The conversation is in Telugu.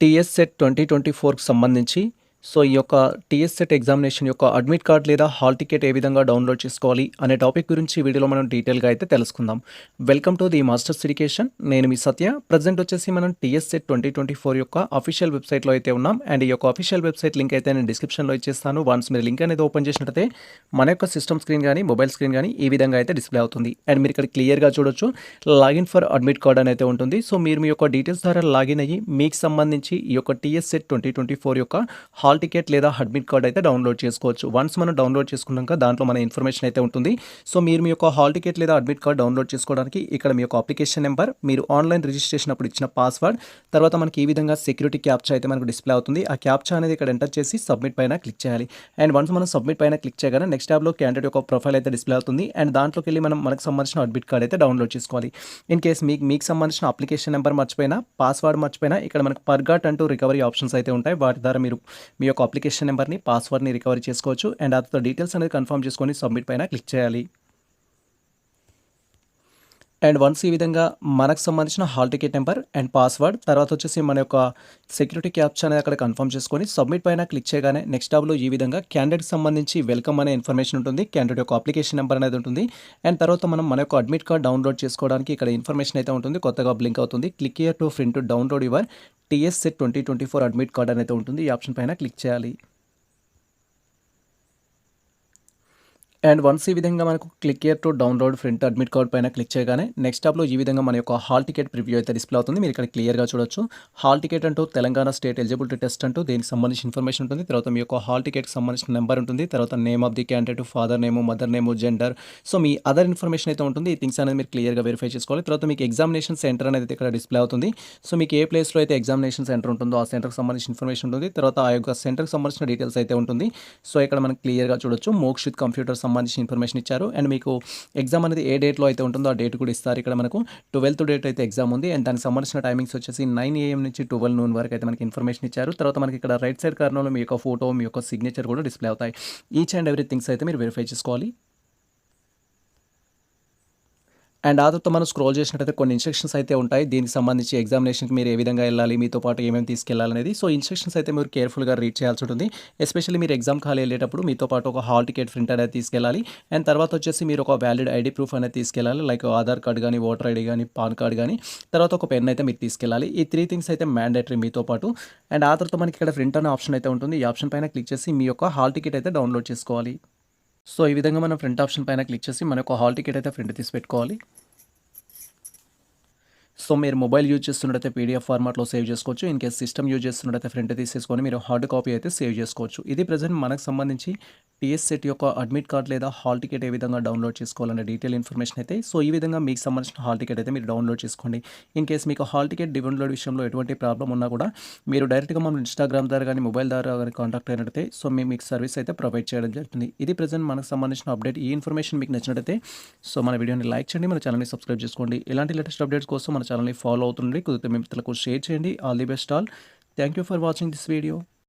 టీఎస్ సెట్ ట్వంటీ ట్వంటీ ఫోర్కి సంబంధించి సో ఈ యొక్క టీఎస్ సెట్ ఎగ్జామినేషన్ యొక్క అడ్మిట్ కార్డ్ లేదా హాల్ టికెట్ ఏ విధంగా డౌన్లోడ్ చేసుకోవాలి అనే టాపిక్ గురించి వీడియోలో మనం డీటెయిల్గా అయితే తెలుసుకుందాం. Welcome to the masters education నేను మీ సత్య. ప్రజెంట్ వచ్చేసి మనం TS SET twenty twenty four యొక్క అఫీషియల్ వెబ్సైట్లో అయితే ఉన్నాం. అండ్ ఈ యొక్క అఫీషియల్ వెబ్సైట్ లింక్ అయితే నేను డిస్క్రిప్షన్లో ఇచ్చేస్తాను. వన్స్ మీరు లింక్ అనేది ఓపెన్ చేసినట్టయితే మన యొక్క సిస్టమ్ స్క్రీన్ కానీ మొబైల్ స్క్రీన్ కానీ ఈ విధంగా అయితే డిస్ప్లే అవుతుంది. అండ్ మీరు ఇక్కడ క్లియర్గా చూడొచ్చు లాగిన్ ఫర్ అడ్మిట్ కార్డ్ అని అయితే ఉంటుంది. సో మీరు మీ యొక్క డీటెయిల్స్ ద్వారా లాగిన్ అయ్యి మీకు సంబంధించి ఈ యొక్క TS SET twenty twenty four యొక్క హాల్ టికెట్ లేదా అడ్మిట్ కార్డ్ అయితే డౌన్లోడ్ చేసుకోవచ్చు. వన్స్ మనం డౌన్లోడ్ చేసుకున్నాక దాంట్లో మన ఇన్ఫర్మేషన్ అయితే ఉంటుంది. సో మీరు మీ యొక్క హాల్ టికెట్ లేదా అడ్మిట్ కార్డ్ డౌన్లోడ్ చేసుకోవడానికి ఇక్కడ మీ యొక్క అప్లికేషన్ నెంబర్ మీరు ఆన్లైన్ రిజిస్ట్రేషన్ అప్పుడు ఇచ్చిన పాస్వర్డ్ తర్వాత మనకి ఈ విధంగా సెక్యూరిటీ క్యాప్చా అయితే మనకు డిస్ప్లే అవుతుంది. ఆ క్యాప్చా అనేది ఇక్కడ ఎంటర్ చేసి సబ్మిట్ పైన క్లిక్ చేయాలి. అండ్ వన్స్ మనం సబ్మిట్ పైన క్లిక్ చేయగానే నెక్స్ట్ ట్యాబ్లో క్యాండిడేట్ యొక్క ప్రొఫైల్ అయితే డిస్ప్లే అవుతుంది. అండ్ దాంట్లోకి వెళ్ళి మనం మనకు సంబంధించిన అడ్మిట్ కార్డ్ అయితే డౌన్లోడ్ చేసుకోవాలి. ఇన్ కేస్ మీకు మీకు సంబంధించిన అప్లికేషన్ నెంబర్ మర్చిపోయినా పాస్వర్డ్ మర్చిపోయినా ఇక్కడ మనకు పర్గాట్ అంటూ రికవరీ ఆప్షన్స్ అయితే ఉంటాయి. వాటి ద్వారా మీరు మీ యొక్క అప్లికేషన్ నెంబర్ని పాస్వర్డ్ని రికవరీ చేసుకోవచ్చు. అండ్ అతను డీటెయిల్స్ అనేది కన్ఫర్మ్ చేసుకొని సబ్మిట్ పైన క్లిక్ చేయాలి. అండ్ వన్స్ ఈ విధంగా మనకు సంబంధించిన hall ticket number and password తర్వాత వచ్చేసి మన యొక్క సెక్యూరిటీ క్యాప్చర్ అనేది అక్కడ కన్ఫర్మ్ చేసుకొని సబ్మిట్ పైన క్లిక్ చేయగానే నెక్స్ట్ టాబ్లో ఈ విధంగా క్యాండిడేట్ సంబంధించి వెల్కమ్ అనే ఇన్ఫర్మేషన్ ఉంటుంది క్యాండిడేట్ యొక్క అప్లికేషన్ నెంబర్ అనేది ఉంటుంది. అండ్ తర్వాత మనం మన యొక్క అడ్మిట్ కార్డ్ డౌన్లోడ్ చేసుకోవడానికి ఇక్కడ ఇన్ఫర్మేషన్ అయితే ఉంటుంది కొత్తగా బ్లింక్ అవుతుంది. Click here to print download your TS SET twenty twenty four admit card అనేది ఉంటుంది. ఈ ఆప్షన్ పైన క్లిక్ చేయాలి. అండ్ వన్స్ ఈ విధంగా మనకు click here to download print admit card పైన క్లిక్ చేయగానే నెక్స్ట్ టాప్లో ఈ విధంగా మన యొక్క హాల్ టికెట్ ప్రివ్యూ అయితే డిస్ప్లే అవుతుంది. మీరు ఇక్కడ క్లియర్గా చూడొచ్చు. హాల్ టికెట్ అంటూ తెలంగాణ స్టేట్ ఎలిజిబిలిటీ టెస్ట్ అంటూ దీనికి సంబంధించిన ఇన్ఫర్మేషన్ ఉంటుంది. తర్వాత మీ యొక్క హాల్ టికెట్కి సంబంధించిన నెంబర్ ఉంటుంది. తర్వాత name of the candidate father name mother name gender so me other information అయితే ఉంటుంది. ఈ థింగ్స్ అనేది మీరు క్లియర్గా వెరిఫై చేసుకోవాలి. తర్వాత మీకు ఎగ్జామినేషన్ సెంటర్ అనేది ఇక్కడ డిస్ప్లే అవుతుంది. సో మీకు ఏ ప్లేస్లో అయితే ఎగ్జామినేషన్ సెంటర్ ఉంటుందో ఆ సెంటర్కి సంబంధించిన ఇన్ఫర్మేషన్ ఉంటుంది. తర్వాత ఆ యొక్క సెంటర్కి సంబంధించిన డీటెయిల్స్ అయితే ఉంటుంది. సో ఇక్కడ మనం క్లియర్గా చూడొచ్చు. మోక్షిత్ కంప్యూటర్ సంబంధించిన ఇన్ఫర్మేషన్ ఇచ్చారు. అండ్ మీకు ఎగ్జామ్ అనేది ఏ డేట్లో అయితే ఉంటుందో ఆ డేట్ కూడా ఇస్తారు. ఇక్కడ మనకు ట్వెల్త్ డేట్ అయితే ఎగ్జామ్ ఉంది. అండ్ దానికి సంబంధించిన టైమింగ్స్ వచ్చేసి నైన్ ఏఎం నుంచి ట్వెల్వ్ నూన్ వరకు అయితే మనకి ఇన్ఫర్మేషన్ ఇచ్చారు. తర్వాత మనకి ఇక్కడ రైట్ సైడ్ కార్నర్లో మీ యొక్క ఫోటో మీ యొక్క సిగ్నేచర్ కూడా డిస్ప్లే అవుతాయి. ఈచ్ అండ్ ఎవ్రీ థింగ్స్ అయితే మీరు వెరిఫై చేసుకోవాలి. అండ్ ఆ తర్వాత మనం స్క్రోల్ చేసినట్టయితే కొన్ని ఇన్స్ట్రక్షన్స్ అయితే ఉంటాయి. దీనికి సంబంధించి ఎగ్జామినేషన్కి మీరు ఏ విధంగా వెళ్ళాలి మీతో పాటు ఏమేమి తీసుకెళ్ళాలనేది సో ఇన్స్ట్రక్షన్స్ అయితే మీరు కేర్ఫుల్గా రీడ్ చేయాల్సి ఉంటుంది. ఎస్పెషల్లీ మీరు ఎగ్జామ్ ఖాళీ వెళ్ళేటప్పుడు మీతో పాటు ఒక హాల్ టికెట్ ప్రింట్ అనేది తీసుకెళ్ళాలి. అండ్ తర్వాత వచ్చేసి మీరు ఒక వ్యాలిడ్ ఐడి ప్రూఫ్ అనేది తీసుకెళ్ళాలి. లైక్ ఆధార్ కార్డ్ కానీ ఓటర్ ఐడి కానీ పాన్ కార్డ్ కానీ తర్వాత ఒక పెన్ అయితే మీరు తీసుకెళ్ళాలి. ఈ త్రీ థింగ్స్ అయితే మ్యాండేటరీ మీతో పాటు. అండ్ ఆ తర్వాత మనకి ఇక్కడ ప్రింట్ అనే ఆప్షన్ అయితే ఉంటుంది. ఈ ఆప్షన్ పైన క్లిక్ చేసి మీ యొక్క హాల్ టికెట్ అయితే డౌన్లోడ్ చేసుకోవాలి. సో ఈ విధంగా మనం ఫ్రంట్ ఆప్షన్ పైన క్లిక్ చేసి మన యొక్క హాల్ టికెట్ అయితే ఫ్రంట్ తీసి పెట్టుకోవాలి. సో మీరు మొబైల్ యూజ్ చేస్తున్నట్టయితే పీడిఎఫ్ ఫార్మాట్లో సేవ్ చేసుకోవచ్చు. ఇన్ కేస్ సిస్టమ్ యూజ్ చేస్తున్నట్టయితే ఫ్రంట్ తీసేసుకొని మీరు హార్డ్ కాపీ అయితే సేవ్ చేసుకోవచ్చు. ఇది ప్రజెంట్ మనకు సంబంధించి టీఎస్ సెట్ యొక్క అడ్మిట్ కార్డ్ లేదా హాల్ టికెట్ ఏ విధంగా డౌన్లోడ్ చేసుకోవాలనే డీటెయిల్ ఇన్ఫర్మేషన్ అయితే సో ఈ విధంగా మీకు సంబంధించిన హాల్ టికెట్ అయితే మీరు డౌన్లోడ్ చేసుకోండి. ఇన్ కేస్ మీకు హాల్ టికెట్ డౌన్లోడ్ విషయంలో ఎటువంటి ప్రాబ్లం ఉన్నా కూడా మీరు డైరెక్ట్గా మనం ఇన్స్టాగ్రామ్ ద్వారా కానీ మొబైల్ ద్వారా కానీ కాంటాక్ట్ అయినట్టయితే సో మేము మీకు సర్వీస్ అయితే ప్రొవైడ్ చేయడం జరుగుతుంది. ఇది ప్రజెంట్ మనకు సంబంధించిన అప్డేట్. ఈ ఇన్ఫర్మేషన్ మీకు నచ్చినట్టయితే సో మన వీడియోని లైక్ చేయండి మన ఛానల్ని సబ్స్క్రైబ్ చేసుకోండి. ఇలాంటి లేటెస్ట్ అప్డేట్స్ కోసం మన ఛానల్ని ఫాలో అవుతుండండి. కుదిరితే మీ మిత్రులకు షేర్ చేయండి. All the best all. Thank you for watching this video.